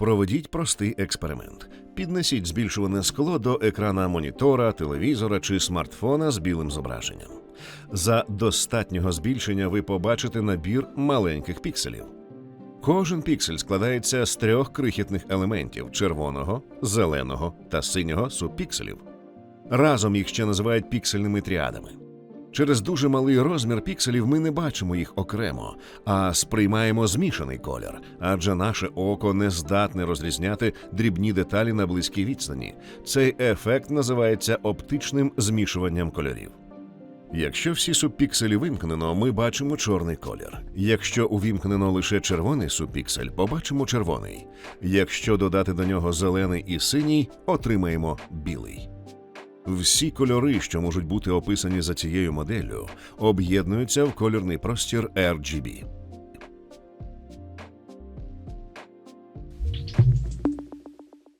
Проведіть простий експеримент. Піднесіть збільшуване скло до екрана монітора, телевізора чи смартфона з білим зображенням. За достатнього збільшення ви побачите набір маленьких пікселів. Кожен піксель складається з трьох крихітних елементів червоного, зеленого та синього субпікселів. Разом їх ще називають піксельними тріадами. Через дуже малий розмір пікселів ми не бачимо їх окремо, а сприймаємо змішаний колір, адже наше око не здатне розрізняти дрібні деталі на близькій відстані. Цей ефект називається оптичним змішуванням кольорів. Якщо всі субпікселі вимкнено, ми бачимо чорний колір. Якщо увімкнено лише червоний субпіксель, побачимо червоний. Якщо додати до нього зелений і синій, отримаємо білий. Всі кольори, що можуть бути описані за цією моделлю, об'єднуються в кольорний простір RGB.